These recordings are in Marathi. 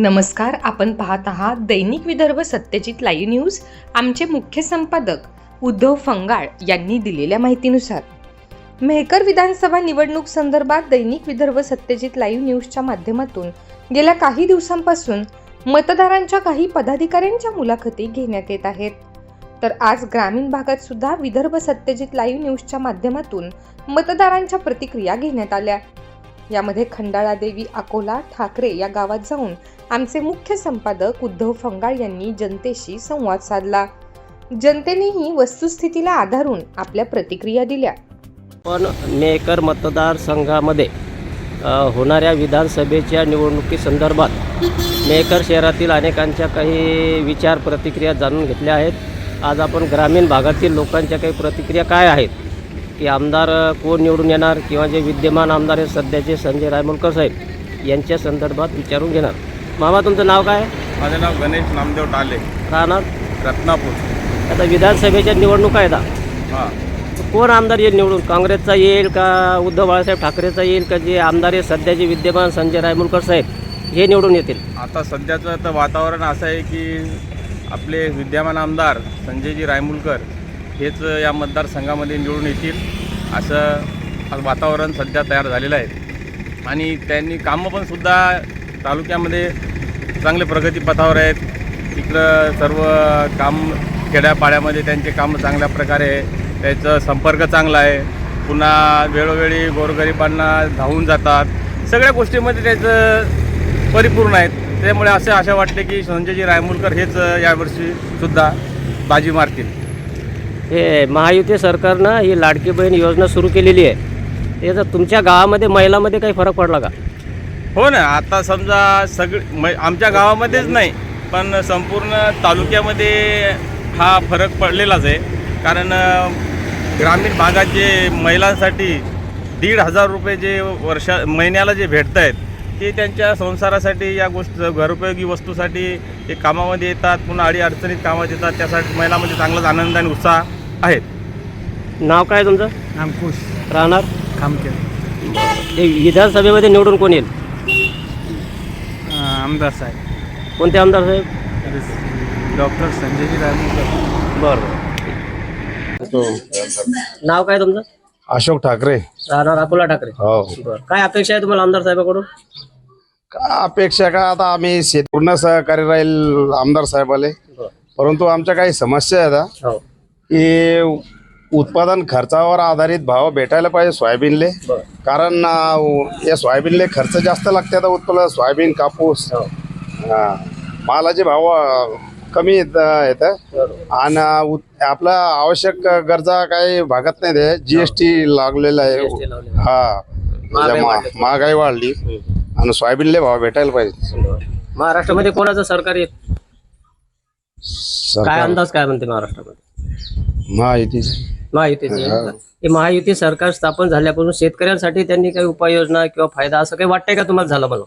नमस्कार आपण पाहत आहात दैनिक विदर्भ सत्यजित लाईव्ह न्यूज. आमचे मुख्य संपादक उद्धव फंगाळ यांनी दिलेल्या माहितीनुसार. मेहकर विधानसभा निवडणूक संदर्भात दैनिक विदर्भ सत्यजित लाईव्ह न्यूजच्या माध्यमातून गेल्या काही दिवसांपासून मतदारांच्या काही पदाधिकाऱ्यांच्या मुलाखती घेण्यात येत आहेत. तर आज ग्रामीण भागात सुद्धा विदर्भ सत्यजित लाईव्ह न्यूजच्या माध्यमातून मतदारांच्या प्रतिक्रिया घेण्यात आल्या. यामध्ये खंडाळा देवी अकोला ठाकरे या गावात जाऊन आमचे मुख्य संपादक उद्धव फंगाळ यांनी जनतेशी संवाद साधला. जनतेनेही वस्तुस्थितीला आधारून आपल्या प्रतिक्रिया दिल्या. पण मेकर मतदारसंघामध्ये होणाऱ्या विधानसभेच्या निवडणुकीसंदर्भात मेकर शहरातील अनेकांच्या काही विचार प्रतिक्रिया जाणून घेतल्या आहेत. आज आपण ग्रामीण भागातील लोकांच्या काही प्रतिक्रिया काय आहेत? की आमदार कोण निवडून येणार किंवा जे विद्यमान आमदार आहेत सध्याचे संजय रायमुलकर साहेब यांच्या संदर्भात विचारून घेणार. मामा तुमचं नाव काय? आहे? माझे नाव गणेश नामदेव टाले. राहणार? रत्नापूर. आता विधानसभेच्या निवडणुका आहेत. हा. कोण आमदार येईल निवडून? काँग्रेसचा येईल का उद्धव बाळासाहेब ठाकरेचा येईल का जे आमदार आहे सध्याचे विद्यमान संजय रायमुलकर साहेब हे निवडून येतील? आता सध्याचं तर वातावरण असं आहे की आपले विद्यमान आमदार संजयजी रायमुलकर हेच या मतदारसंघामध्ये निवडून येतील असं वातावरण सध्या तयार झालेलं आहे. आणि त्यांनी कामं पण सुद्धा तालुक्यामध्ये चांगले प्रगतीपथावर आहेत. इकडं सर्व काम खेड्यापाड्यामध्ये त्यांचे कामं चांगल्या प्रकारे त्याचं संपर्क चांगला आहे. पुन्हा वेळोवेळी गोरगरिबांना धावून जातात. सगळ्या गोष्टीमध्ये त्याचं परिपूर्ण आहेत. त्यामुळे असे आशा वाटते की संजयजी रायमुलकर हेच यावर्षीसुद्धा बाजी मारतील. हे महायुती सरकारनं ही लाडकी बहीण योजना सुरू केलेली आहे. त्याचा तुमच्या गावामध्ये महिलामध्ये काही फरक पडला का? हो ना आता समजा सगळी मै आमच्या गावामध्येच नाही पण संपूर्ण तालुक्यामध्ये हा फरक पडलेलाच आहे. कारण ग्रामीण भागात जे महिलांसाठी दीड हजार रुपये जे वर्षा महिन्याला जे भेटत आहेत ते त्यांच्या संसारासाठी या गोष्ट घरोपयोगी वस्तूसाठी ते कामामध्ये येतात पुन्हा अडी अडचणीत कामात येतात त्यासाठी महिलामध्ये चांगलाच आनंद आणि उत्साह. आहेत. नाव काय तुमचं? अंकुश राहणार? हे विधानसभेमध्ये निवडून कोण येईल? आमदार साहेब. कोणते आमदार साहेब? डॉक्टर संजयजी रायमुलकर बरं. नाव काय तुमचं? अशोक ठाकरे. राहणार अकोला ठाकरे. हो. बरं. काय अपेक्षा आहे तुम्हाला आमदार साहेबाकडून? का अपेक्षा का? आता आम्ही शेत पूर्ण सहकार्य राहील आमदार साहेबाले. परंतु आमच्या काही समस्या आहेत हा. हो. की उत्पादन खर्चावर आधारित भाव भेटायला पाहिजे सोयाबीनले. कारण अं, या सोयाबीनले खर्च जास्त लागते आता उत्पादन सोयाबीन कापूस. हो. हा. मालाचे भाव अं, कमी येत येतं. आणि उत- आपला आवश्यक गरजा काही भागत नाही ते. जीएसटी लागलेला आहे. GST लावलेलं हा. महागाई मा- वाढली. महागाई वाढली. आणि सोयाबीनले भाव भेटायला पाहिजे. महाराष्ट्रामध्ये कोणाचं सरकार येत? काय सरकार अंदाज काय म्हणते महाराष्ट्रामध्ये? महायुती. महायुतीचे. हे. महायुती सरकार स्थापन झाल्यापासून शेतकऱ्यांसाठी त्यांनी काही उपाययोजना किंवा फायदा असं काही वाटतंय का तुम्हाला झालं मला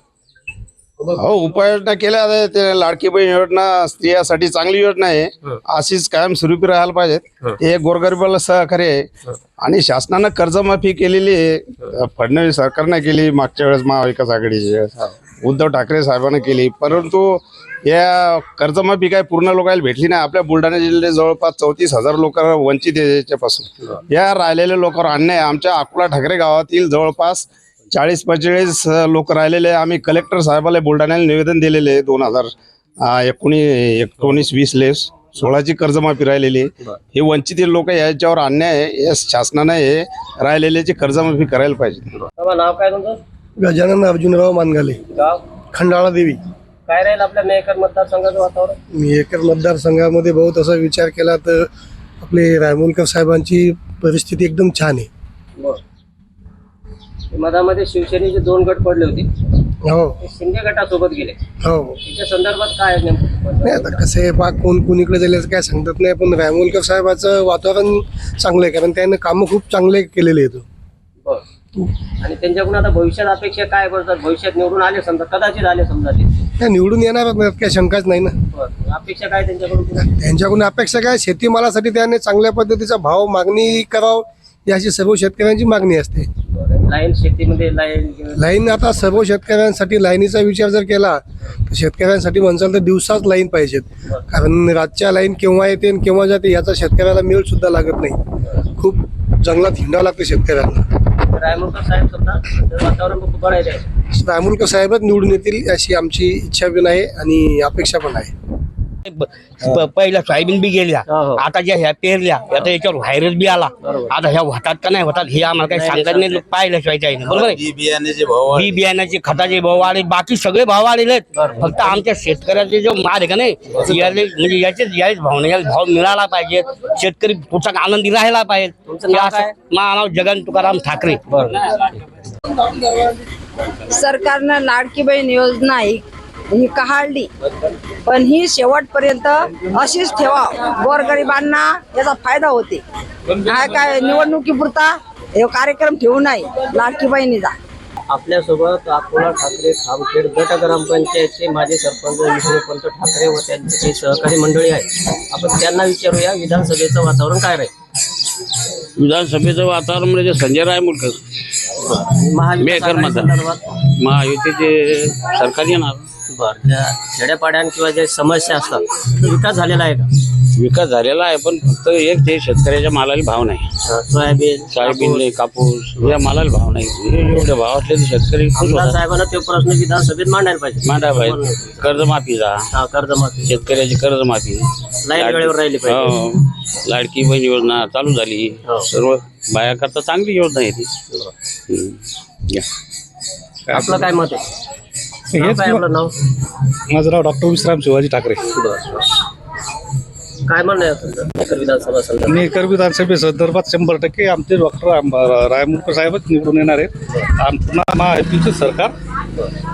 हो उपाययोजना केल्या. ते लाडकी बहीण योजना स्त्रियासाठी चांगली योजना आहे. अशीच कायम स्वरूपी राहायला पाहिजेत. हे. गोरगरिबाला सहकार्य आहे. आणि शासनानं कर्जमाफी केलेली आहे. फडणवीस सरकारनं केली मागच्या वेळेस महाविकास आघाडीची. वेळेस. उद्धव ठाकरे साहेबांनी केली. परंतु या कर्जमाफी काय पूर्ण लोकांना भेटली नाही. आपल्या बुलढाणा जिल्ह्यात जवळपास चौतीस हजार लोक वंचित आहे याच्यापासून. या राहिलेल्या लोकांवर अन्याय आमच्या अकोला ठाकरे गावातील जवळपास चाळीस पंचेचाळीस लोक राहिलेले. आम्ही कलेक्टर साहेबाला बुलढाण्याला निवेदन दिलेले आहे. दोन हजार एकोणीस एकोणीस वीसले सोळाची कर्जमाफी राहिलेली. हे वंचित लोक याच्यावर अन्याय आहे. या शासनानं हे राहिलेल्याची कर्जमाफी करायला पाहिजे. बाबा नाव काय तुमचं? गजानन अर्जुनराव मानगाले. गाव? खंडाळा देवी. काय राहील आपल्या मेकर मतदारसंघाचं वातावरण? मी एकर मतदारसंघामध्ये बहुत असा विचार केला तर आपले रायमुलकर साहेबांची परिस्थिती एकदम छान आहे. मधामध्ये शिवसेनेचे दोन गट पडले होते. हो. ते शिंदे गटासोबत गेले. हो. त्याच्या संदर्भात काय आहे नेमकं? नाही आता कसं आहे बा कोण कोणीकडे जायचं काय सांगतात नाही पण रायमुलकर साहेबाचं वातावरण चांगलं आहे कारण त्यानं कामं खूप चांगले केलेले आहेत. बरं. आणि त्यांच्याकडून आता भविष्यात अपेक्षा काय करतात? भविष्यात निवडून आले समजा कदाचित आले समजा ते. त्या निवडून येणार काही शंकाच नाही ना. बरं. अपेक्षा काय त्यांच्याकडून त्यांच्याकडून अपेक्षा काय शेतीमालासाठी त्याने चांगल्या पद्धतीचा भाव मागणी करावं याची सर्व शेतकऱ्यांची मागणी असते. लाईन शेतीमध्ये लाईन लाईन आता सर्व शेतकऱ्यांसाठी लाईनीचा विचार जर केला तर शेतकऱ्यांसाठी म्हणसाल तर दिवसाच लाईन पाहिजेत. कारण रातच्या लाईन केव्हा येते आणि केव्हा जाते याचा शेतकऱ्याला मेळ सुद्धा लागत नाही. खूप जंगलात हिंडावं लागतं शेतकऱ्यांना. रायमुरकर साहेब सुद्धा वातावरण खूप बरं आहे. रायमुलकर साहेबच निवडून येतील अशी आमची इच्छा पण आहे आणि अपेक्षा पण आहे. पहिल्या सोयाबीन बी गेल्या. हो, हो. आता ज्या ह्या पेरल्या आता याच्यावर व्हायरस बी आला. आता ह्या होतात का नाही होतात हे आम्हाला काही सांगता नाही, पाहिल्याशिवाय काही नाही बरोबर आहे? बी बियाण्याचे भाव बी बियाण्याचे खताचे भाव वाढले बाकी सगळे भाव वाढलेले आहेत. फक्त आमच्या शेतकऱ्याचे जो माल आहे का नाही याले म्हणजे याचे याच भाव नाही याला भाव मिळाला पाहिजे. शेतकरी पुढचा आनंदी राहायला पाहिजे. तुमचं नाव हे असं- काय? मा नाव जगन तुकाराम ठाकरे. सरकारनं लाडकी बहीण योजना ही ही काढली पण ही शेवटपर्यंत अशीच ठेवा. गोरगरिबांना याचा फायदा होते. काय काय निवडणुकीपुरता हे कार्यक्रम ठेवू नये. लाडकी बहिणीचा आपल्यासोबत अकोला ठाकरे खामखेड गट ग्रामपंचायतचे माजी सरपंच विष्णुपंत ठाकरे व त्यांचे काही सहकारी मंडळी आहेत. आपण त्यांना विचारूया विधानसभेचं वातावरण काय राहील? विधानसभेचं वातावरण म्हणजे संजय रायमुलकर. महाविकास मतदार. संदर्भात? महायुतीचे सरकार येणार. बरं. ज्या खेड्यापाड्यां किंवा ज्या समस्या असतात तो विकास झालेला आहे का? विकास झालेला आहे पण फक्त एक ते शेतकऱ्याच्या मालाला भाव नाही. अं, सोयाबीन सोयाबीन नाही, कापूस या मालाला भाव नाही. हे एवढे भाव असले तर शेतकरी खुश आमदार होतात. साहेबांना ते प्रश्न विधानसभेत मांडायला पाहिजे. मांडा पाहिजे. कर्जमाफीचा हा, कर्जमाफी. शेतकऱ्याची कर्जमाफी. लाइट वेळेवर राहिली पाहिजे. हो. लाडकी बहीण योजना चालू झाली. हो. सर्व बायाकरता चांगली योजना आहे ती. हम्म. या. आपलं काय मत आहे? नाव काय आपलं नाव? माझं नाव डॉक्टर विश्राम शिवाजी ठाकरे. काय म्हणणं आहे तुमचं? मेकर विधानसभा संदर्भात. शंभर टक्के आमचे डॉक्टर रायमुलकर साहेबच निवडून येणार आहेत. पुन्हा महायुतीचं सरकार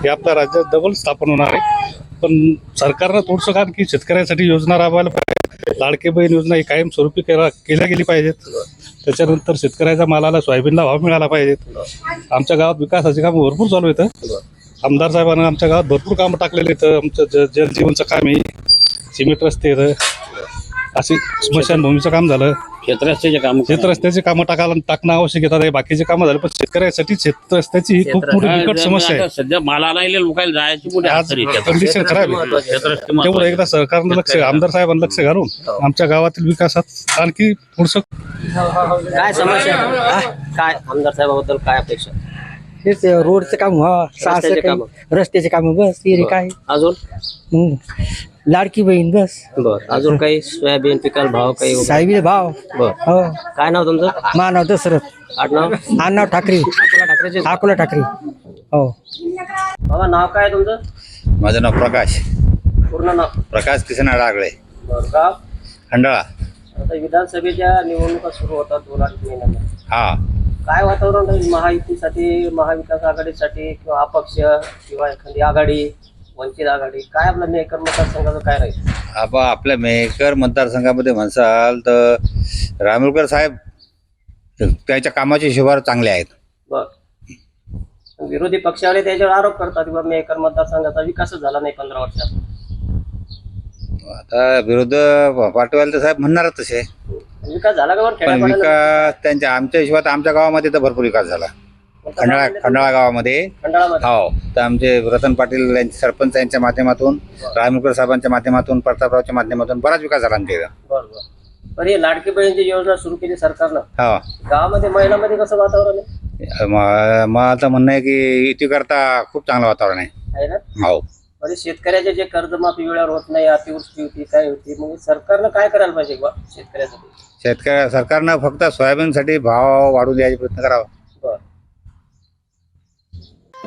हे आपल्या राज्यात डबल स्थापन होणार आहे. पण सरकारनं थोडंसं कारण की शेतकऱ्यांसाठी योजना राबवायला पाहिजे? लाडके बहीण योजना ही कायमस्वरूपी केला केल्या गेली पाहिजेत. त्याच्यानंतर शेतकऱ्याच्या मालाला सोयाबीनला भाव मिळाला पाहिजेत. आमच्या गावात विकासाची कामं भरपूर चालू आहेत आमदार साहेबांना आमच्या गावात भरपूर कामं टाकलेले आहेत. आमचं ज जलजीवनचं काम आहे. सिमेंट रस्ते आहेत. अशी स्मशानभूमीचं काम झालं. क्षेत्रस्तेचे काम शेत रस्त्याची कामं टाकायला टाकणं आवश्यक आहे. हे बाकीचे कामं झाले पण शेतकऱ्यासाठी शेत रस्त्याची ही खूप मोठी बिकट समस्या आहे. सध्या मालाला लोकांना जायची कुठे आज. कंडिशन खराब आहे. तेवढं. एकदा सरकारनं लक्ष आमदार साहेबांना लक्ष घालून आमच्या गावातील विकासात आणखी थोडस काय समस्या? काय? आमदार साहेबाबद्दल काय अपेक्षा? हेच रोडचं काम व्हा रस्त्याचे कामं. रस्त्याचे काम बस ते रे काय. अजून? मग लाडकी बहीण बस. बर. अजून काही सोयाबीन पिकाला भाव काही साहेबी भाव. बर. हो. काय नाव तुमचं? मानव दशरथ. आडनाव अण्णा ठाकरे. अकोला ठाकरेचे अकोला ठाकरे. हो. बाबा नाव काय तुमचं? माझं नाव प्रकाश. पूर्ण नाव? प्रकाश किसन आडागळे बरं गाव? खंडाळा. आता विधानसभेच्या निवडणुका सुरू होतात दोन अडीच महिन्यामध्ये. हा. काय वातावरण राहील महायुतीसाठी महाविकास आघाडीसाठी किंवा अपक्ष किंवा एखादी आघाडी वंचित आघाडी? काय आपलं मेकर मतदारसंघाचं काय राहील? आपण आपल्या मेकर मतदारसंघामध्ये म्हणसाल तर रामोलकर साहेब त्याच्या कामाचे शिवार चांगले आहेत. बर. विरोधी पक्षावाले त्याच्यावर आरोप करतात किंवा मेकर मतदारसंघाचा विकासच झाला नाही पंधरा वर्षात. आता विरोध पाठवायला तर साहेब म्हणणारच तसे. विकास झाला का बरं? पण खेड्यापाड्याला? विकास त्यांच्या आमच्या हिशोबात आमच्या गावामध्ये तर भरपूर विकास झाला. खंडाळा खंडाळा गावामध्ये. खंडाळामध्ये? हो तर आमचे रतन पाटील यांचे सरपंच यांच्या माध्यमातून रामोलकर साहेबांच्या माध्यमातून प्रतापरावच्या माध्यमातून बराच विकास झाला आमच्या इथं. पण ही लाडकी बहीणची योजना सुरू केली सरकारनं. हो. गावामध्ये महिलांमध्ये कसं वातावरण आहे? म- मग आता म्हणणं आहे की युती करता खूप चांगलं वातावरण आहे. आहे ना? हो. म्हणजे शेतकऱ्याचे जे कर्जमाफी वेळेवर होत नाही अतिवृष्टी होती काय होती मग सरकारनं काय करायला पाहिजे शेतकऱ्यासाठी? शेतकऱ्या सरकारनं फक्त सोयाबीनसाठी भाव वाढू द्यायचा प्रयत्न करावा.